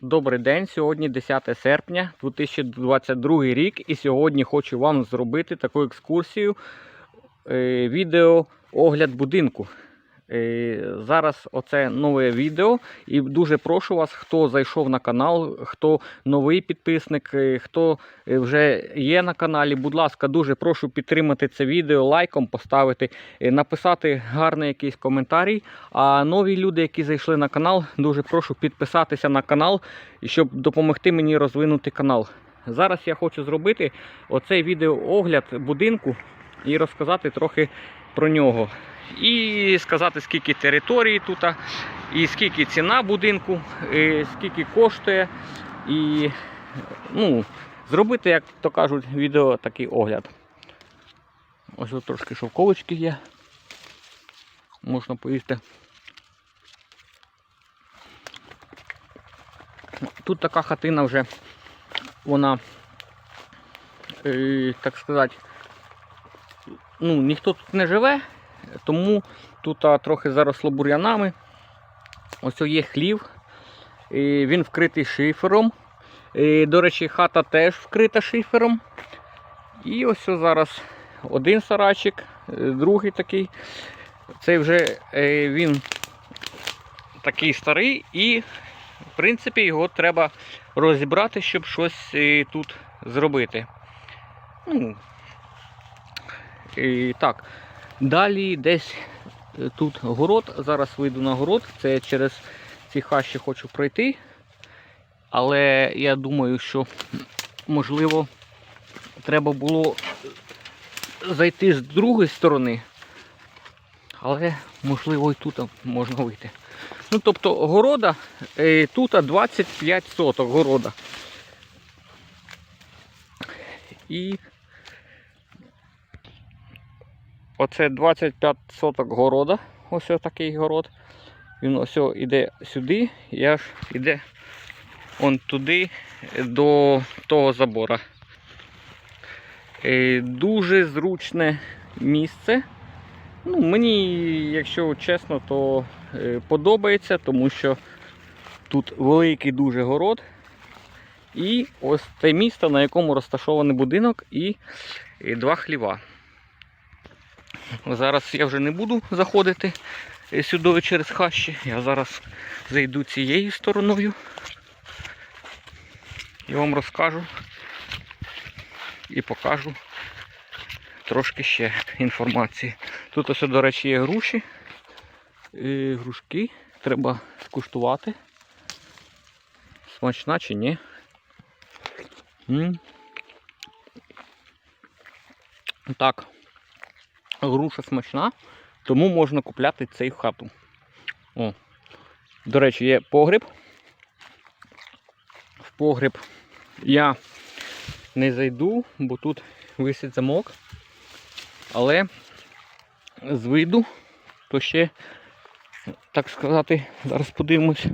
Добрий день. Сьогодні 10 серпня 2022 рік. І сьогодні хочу вам зробити таку екскурсію. е, Відео огляд будинку. Е, Зараз оце нове відео. І дуже прошу вас, хто зайшов на канал, хто новий підписник, е, хто е, вже є на каналі. Будь ласка, дуже прошу підтримати це відео лайком, поставити, написати гарний якийсь коментарій. А нові люди, які зайшли на канал, дуже прошу підписатися на канал, щоб допомогти мені розвинути канал. Зараз я хочу зробити оцей відеоогляд будинку і розказати трохи про нього. І сказати, скільки території тут, і скільки ціна будинку, і скільки коштує. І ну, зробити, як то кажуть, відео такий огляд. Ось тут трошки шовковочки є. Можна поїсти. Тут така хатина вже, вона, е, так сказати, ну, ніхто тут не живе, тому тут а, трохи заросло бур'янами. Ось є хлів, і він вкритий шифером. І, до речі, хата теж вкрита шифером. І ось зараз один сарайчик, е, другий такий. Цей вже е, він такий старий і, в принципі, його треба розібрати, щоб щось е, тут зробити. Ну, і, так. Далі десь е, тут город. Зараз вийду на город. Це через ці хащі хочу пройти. Але я думаю, що можливо треба було зайти з другої сторони. Але можливо і тут можна вийти. Ну, тобто города е, тут 25 соток города. І оце 25 соток города. Ось такий город. Він ось іде сюди і аж іде он туди до того забора. Е, Дуже зручне місце. Ну, Мені, якщо чесно, то е, подобається, тому що тут великий дуже город. І ось те місце, на якому розташований будинок і два хліва. Зараз я вже не буду заходити е, сюди через хащі. Я зараз зайду цією стороною і вам розкажу і покажу трошки ще інформації. Тут ось, до речі, є груші. І грушки треба скуштувати. Смачна чи ні? М. Так, груша смачна, тому можна купляти цей в хату. О. До речі, є погріб. В погріб я не зайду, бо тут висить замок. Але з виду, то ще, так сказати, зараз подивимось.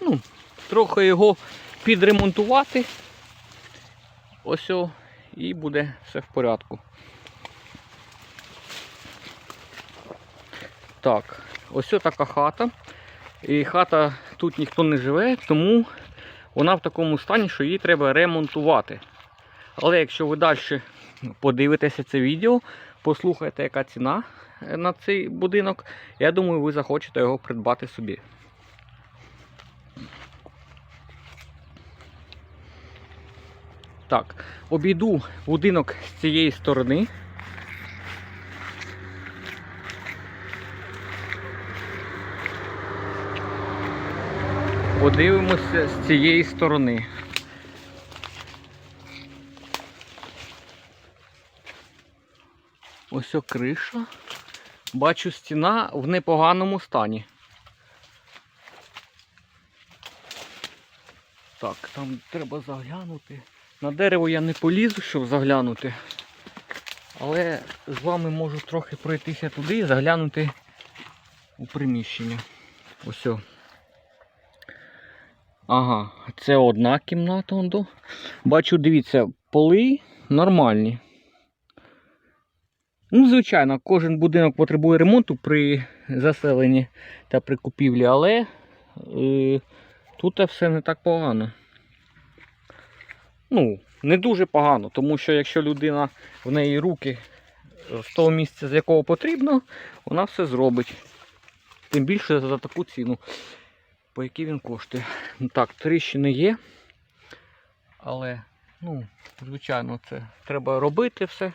Ну, трохи його підремонтувати. Ось о, і буде все в порядку. Так, ось така хата. І хата тут ніхто не живе, тому вона в такому стані, що її треба ремонтувати. Але якщо ви далі подивитеся це відео, послухаєте, яка ціна е, на цей будинок, я думаю, ви захочете його придбати собі. Так, обійду будинок з цієї сторони. Подивимося з цієї сторони. Ось о криша. Бачу стіна в непоганому стані. Так, там треба заглянути. На дерево я не полізу, щоб заглянути. Але з вами можу трохи пройтися туди і заглянути у приміщення. Ось. Ага, це одна кімната. Бачу, дивіться, поли нормальні. Ну, звичайно, кожен будинок потребує ремонту при заселенні та при купівлі, але е, тут все не так погано. Ну, не дуже погано, тому що якщо людина в неї руки з того місця, з якого потрібно, вона все зробить. Тим більше за таку ціну, по якій він коштує. Так, тріщини є. Але, ну, звичайно, це треба робити все.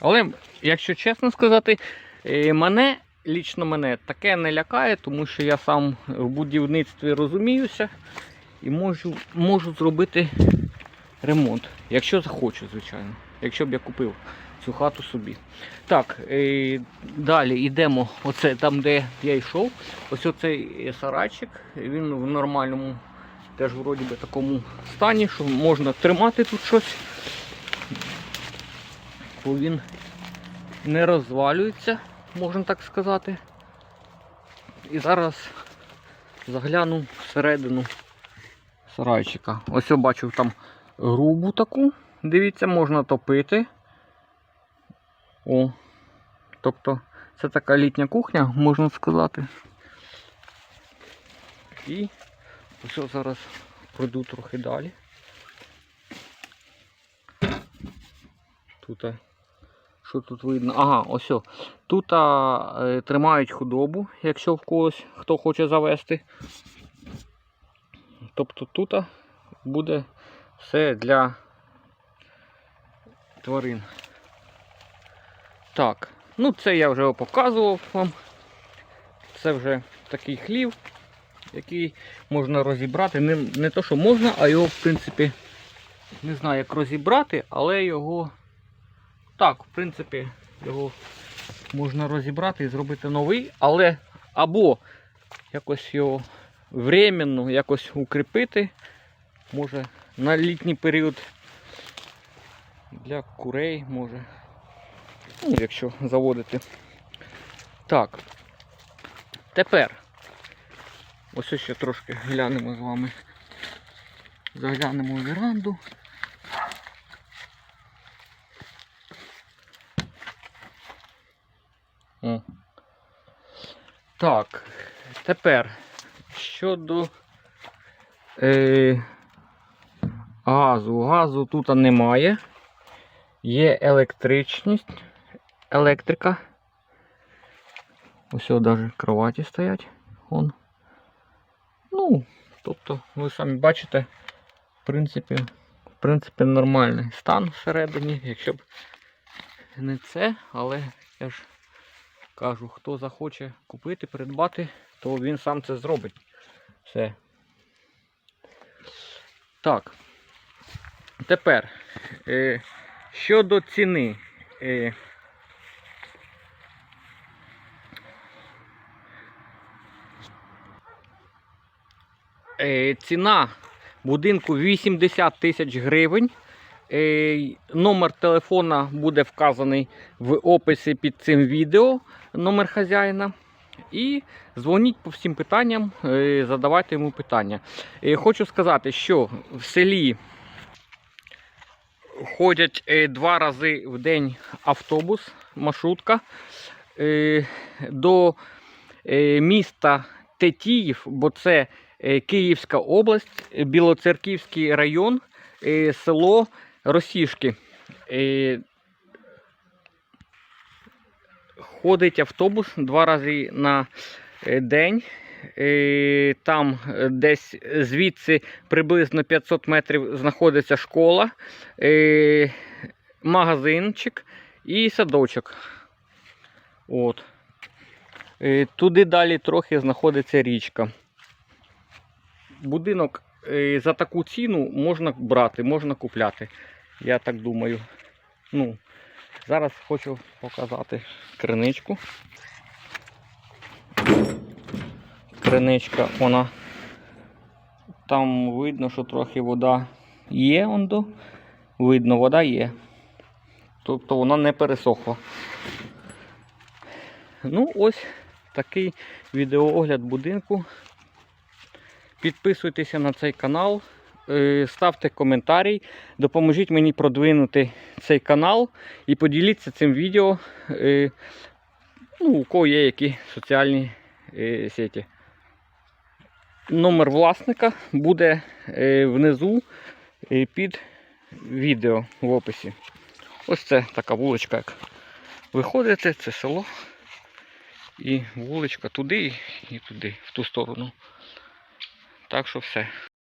Але, якщо чесно сказати, е, мене, лічно мене таке не лякає, тому що я сам в будівництві розуміюся і можу, можу зробити ремонт. Якщо захочу, звичайно. Якщо б я купив цю хату собі. Так, е, далі йдемо. Оце там, де я йшов. Ось оцей сарайчик. Він в нормальному, теж вроді би такому стані, що можна тримати тут щось. Бо він не розвалюється, можна так сказати. І зараз загляну всередину сарайчика. Ось я бачив там грубу таку. Дивіться, можна топити. О, тобто це така літня кухня, можна сказати. І ось зараз пройду трохи далі. Тут, е, що тут видно? Ага, ось. о. Тут а, е, тримають худобу, якщо в когось хто хоче завести. Тобто тут буде все для тварин. Так, ну це я вже показував вам. Це вже такий хлів, який можна розібрати. Не, не то, що можна, а його, в принципі, не знаю, як розібрати, але його. Так, в принципі, його можна розібрати і зробити новий, але або якось його временно якось укріпити. Може на літній період для курей може. Ну, якщо заводити. Так. Тепер ось ще трошки глянемо з вами. Заглянемо в веранду. О. Так, тепер щодо е, газу. Газу тут немає. Є електричність, електрика. Ось навіть кроваті стоять. Вон. Ну, тобто, ви самі бачите, в принципі, в принципі, нормальний стан всередині, якщо б не це, але я ж кажу, хто захоче купити, придбати, то він сам це зробить. Все. Так. Тепер, е, щодо ціни. Е, е, ціна будинку 80 тисяч гривень. Е, номер телефона буде вказаний в описі під цим відео, номер хазяїна. І дзвоніть по всім питанням, е, задавайте йому питання. Е, Хочу сказати, що в селі ходять е, два рази в день автобус, маршрутка до міста Тетіїв, бо це Київська область, Білоцерківський район, село Росішки. Ходить автобус два рази на е, день. Е, Там е, десь звідси приблизно 500 метрів знаходиться школа, магазинчик і садочок. От. Туди далі трохи знаходиться річка. Будинок за таку ціну можна брати, можна купляти. Я так думаю. Ну, зараз хочу показати криничку. Криничка, вона там видно, що трохи вода є, ондо. Видно, вода є. Тобто вона не пересохла. Ну, ось такий відеоогляд будинку. Підписуйтеся на цей канал, ставте коментарі, допоможіть мені продвинути цей канал і поділіться цим відео, е, ну, у кого є які соціальні е, сеті. Номер власника буде е, внизу е, під відео в описі. Ось це така вуличка, як виходите, це село. І вуличка туди і туди, в ту сторону. Так що все.